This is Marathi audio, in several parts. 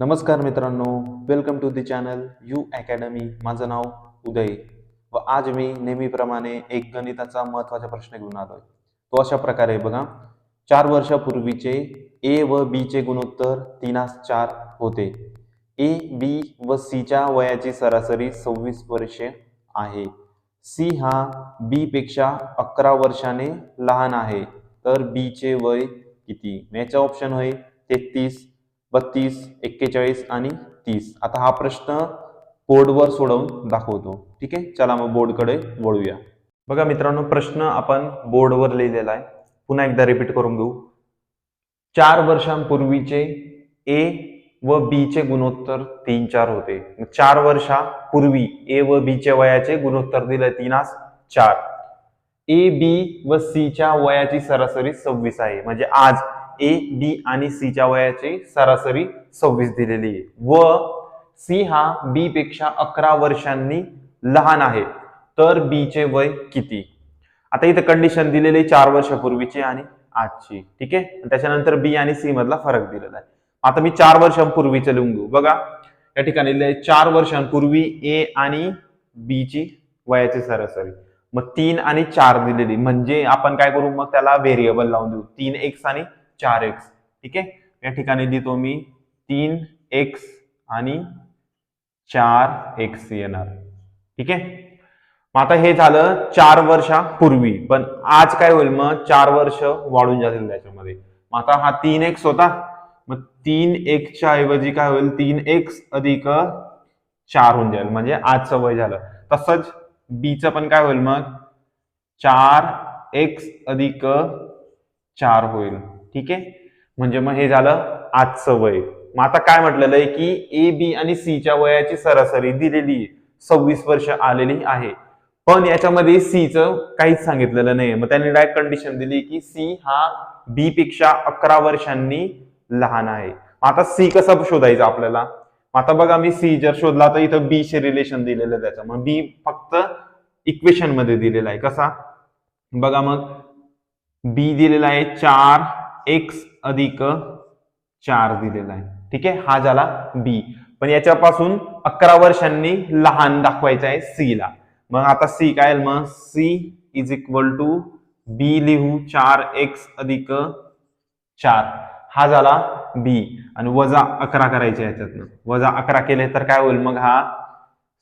नमस्कार मित्रांनो welcome to the channel U academy माझं नाव उदय. व आज मी नेहमीप्रमाणे एक गणिताचा महत्त्वाचा प्रश्न घेऊन आलोय. तो अशा प्रकारे बघा. चार वर्षापूर्वीचे ए व बीचे गुणोत्तर तीनास चार होते. ए बी व सीच्या वयाची सरासरी सव्वीस वर्षे आहे. सी हा बीपेक्षा अकरा वर्षाने लहान आहे. तर बीचे वय किती? याचा ऑप्शन होय तेहतीस. बत्तीस एक्केचाळीस आणि तीस. आता हा प्रश्न बोर्डवर सोडवून दाखवतो. ठीक आहे? चला मग बोर्डकडे वळूया. बघा मित्रांनो प्रश्न आपण बोर्डवर लिहिलेला आहे. पुन्हा एकदा रिपीट करून घेऊ. चार वर्षांपूर्वीचे ए व बी चे गुणोत्तर तीन चार होते. मग चार वर्षापूर्वी ए व बी च्या वयाचे गुणोत्तर दिले तीनास चार. ए बी व सी च्या वयाची सरासरी सव्वीस आहे. म्हणजे आज ए बी आणि सी च्या वयाची सरासरी सव्वीस दिलेली आहे. व सी हा बी पेक्षा अकरा वर्षांनी लहान आहे. तर बी चे वय किती? आता इथं कंडिशन दिलेली आहे चार वर्षापूर्वीची आणि आजची. ठीक आहे? त्याच्यानंतर बी आणि सी मधला फरक दिलेला आहे. आता मी चार वर्षांपूर्वीचं लिहून घेऊ. बघा या ठिकाणी चार वर्षांपूर्वी ए आणि बी ची वयाची सरासरी. मग तीन आणि चार दिलेली. म्हणजे आपण काय करू? मग त्याला व्हेरिएबल लावून देऊ. तीन एक्स आणि चार एक्स ठीक आहे? या ठिकाणी लिहितो मी तीन एक्स आणि चार एक्स येणार. ठीक आहे? मग आता हे झालं चार वर्षापूर्वी. पण आज काय होईल मग? चार वर्ष वाढून जातील त्याच्यामध्ये. मग आता हा तीन एक्स होता. मग तीन एक्सच्या ऐवजी काय होईल? तीन एक्स अधिक चार होऊन जाईल. म्हणजे आजचं वय झालं. तसंच बीचं पण काय होईल मग? चार एक्स अधिक चार होईल. ठीक आहे? म्हणजे मग हे झालं आजचं वय. मग आता काय म्हटलेलं आहे की ए बी आणि सी च्या वयाची सरासरी दिलेली सव्वीस वर्ष आलेली आहे. पण याच्यामध्ये सी च काहीच सांगितलेलं नाही मग त्यांनी डायरेक्ट कंडिशन दिली की सी हा बी पेक्षा अकरा वर्षांनी लहान आहे. आता सी कसं शोधायचं आपल्याला? आता बघा मी सी जर शोधला तर इथं बी चे रिलेशन दिलेलं आहे त्याचं. मग बी फक्त इक्वेशनमध्ये दिलेला आहे. कसा? बघा मग. बी दिलेला आहे चार एक्स अधिक चार दिलेला आहे. ठीक आहे? हा झाला बी पण याच्यापासून अकरा वर्षांनी लहान दाखवायचं आहे सी ला. मग आता सी काय मग C is equal to B लिहू. चार एक्स अधिक चार. हा झाला बी आणि वजा अकरा करायचे याच्यातनं. वजा अकरा केले तर काय होईल? मग हा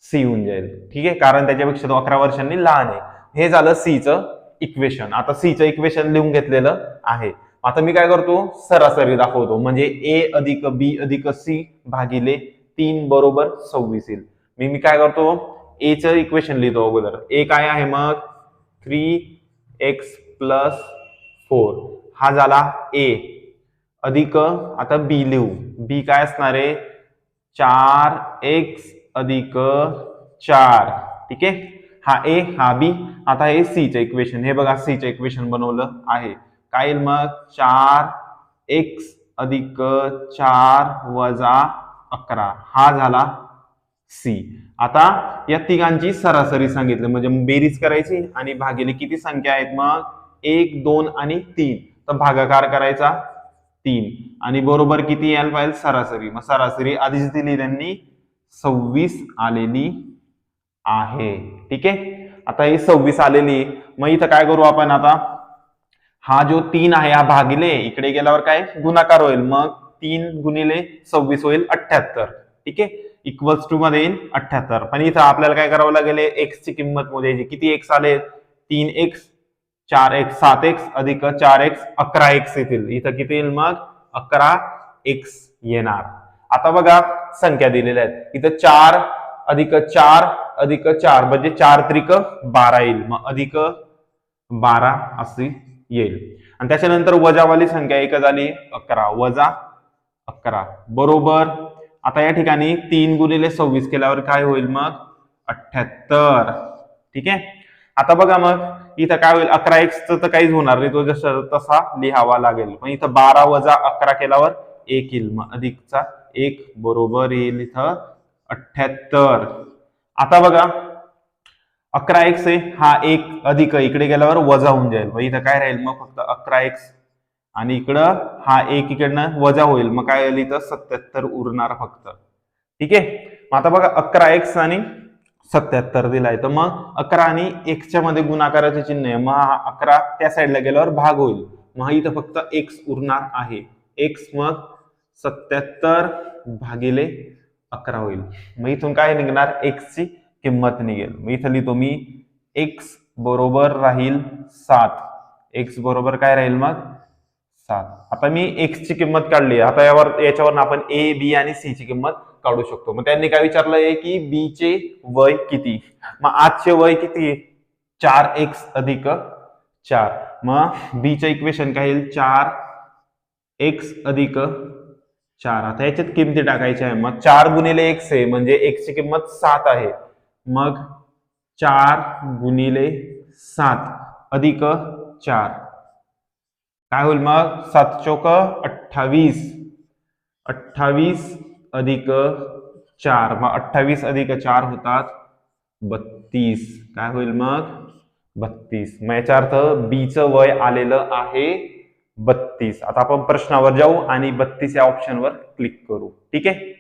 सी होऊन जाईल. ठीक आहे? कारण त्याच्यापेक्षा तो अकरा वर्षांनी लहान आहे. हे झालं सीचं इक्वेशन आता सीचं इक्वेशन लिहून घेतलेलं आहे. आता मी काय करतो? सरासरी दाखवतो. म्हणजे ए अधिक बी अधिक सी भागिले तीन बरोबर सव्वीस येईल. मी मी काय करतो? ए च इक्वेशन लिहितो अगोदर. ए काय आहे मग? थ्री एक्स प्लस फोर हा झाला ए. अधिक आता बी लिहू. बी काय असणार आहे? चार एक्स अधिक चार. ठीक आहे? हा ए हा बी. आता हे सीचं इक्वेशन हे बघा सीचं इक्वेशन बनवलं आहे. काय येईल मग चार एक्स अधिक चार वजा अकरा. हा झाला सी आता या तिघांची सरासरी सांगितली. म्हणजे बेरीज करायची आणि भागिले किती संख्या आहेत मग? एक दोन आणि तीन. तर भागाकार करायचा तीन. आणि बरोबर किती यायला पाहिजे? सरासरी. मग सरासरी आधीच दिली त्यांनी. सव्वीस आलेली आहे. ठीक आहे? आता ही सव्वीस आलेली. मग इथं काय करू आपण आता? हा जो तीन आहे हा भागिले इकडे गेल्यावर काय? गुणाकार होईल. मग तीन गुणिले सव्वीस होईल अठ्ठ्याहत्तर. ठीक आहे? इक्वल्स टू मध्ये येईल अठ्ठ्याहत्तर. पण इथं आपल्याला काय करावं लागेल? एक्स ची किंमत मोजायची. किती एक्स आले? तीन एक्स चार एक्स सात एक्स अधिक चार एक्स अकरा एक्स येतील. इथं किती येईल मग? अकरा एक्स येणार. आता बघा संख्या दिलेल्या आहेत. इथं चार अधिक चार अधिक चार म्हणजे चार त्रिक बारा येईल. मग अधिक बारा अशी येईल. आणि त्याच्यानंतर वजावाली संख्या एक झाली अकरा. वजा अकरा. बरोबर? आता या ठिकाणी तीन गुणिले सव्वीस केल्यावर काय होईल मग? अठ्ठ्याहत्तर. ठीक आहे? आता बघा मग इथं काय होईल? अकरा एक्स तर काहीच होणार नाही. तो जसा तसा लिहावा लागेल. पण इथं बारा वजा अकरा केल्यावर एक येईल मग. अधिकचा एक बरोबर येईल इथं अठ्ठ्याहत्तर. आता बघा अकरा एक्स आहे हा एक अधिक इकडे गेल्यावर वजा होऊन जाईल. मग इथं काय राहील? मग फक्त अकरा एक्स आणि इकडं हा एक इकडनं वजा होईल. मग काय होईल इथं? सत्याहत्तर उरणार फक्त. ठीक आहे? मग आता बघा अकरा एक्स आणि सत्याहत्तर दिलाय. तर मग अकरा आणि एक्सच्या मध्ये गुणाकाराचे चिन्ह आहे. मग हा अकरा त्या साईडला गेल्यावर भाग होईल. मग इथं फक्त एक्स उरणार आहे. एक्स मग सत्याहत्तर भागिले अकरा होईल. मग इथून काय निघणार? एक्सची किंमत निघेल. मग इथं लिहितो मी एक्स बरोबर राहील सात. एक्स बरोबर काय राहील मग? सात. आता मी एक्स ची किंमत काढली. आता यावर याच्यावर आपण ए बी आणि सी ची किंमत काढू शकतो. मग त्यांनी काय विचारलंय की बी चे वय किती? मग आजचे वय किती? चार एक्स अधिक चार. मग बीचे इक्वेशन काय येईल? चार एक्स अधिक चार. आता याच्यात किमती टाकायच्या आहे. मग चार गुणिले एक्स आहे म्हणजे एक्सची किंमत सात आहे. मग चार गुणिले सात अधिक चार. काय होईल मग? सात चौक अठ्ठावीस. अठ्ठावीस अधिक चार. मग अठ्ठावीस अधिक चार होतात बत्तीस. काय होईल मग? बत्तीस. मग याचा अर्थ बीचं वय आलेलं आहे बत्तीस. आता आपण प्रश्नावर जाऊ आणि बत्तीस या ऑप्शनवर क्लिक करू. ठीक आहे?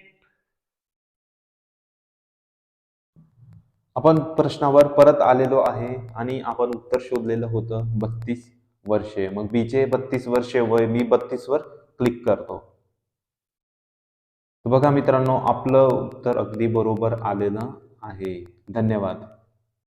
आपण प्रश्नावर परत आलेलो आहे आणि आपण उत्तर शोधलेलं होतं बत्तीस वर्षे. मग बीचे बत्तीस वर्षे वय मी बत्तीस वर क्लिक करतो. बघा मित्रांनो आपलं उत्तर अगदी बरोबर आलेलं आहे. धन्यवाद.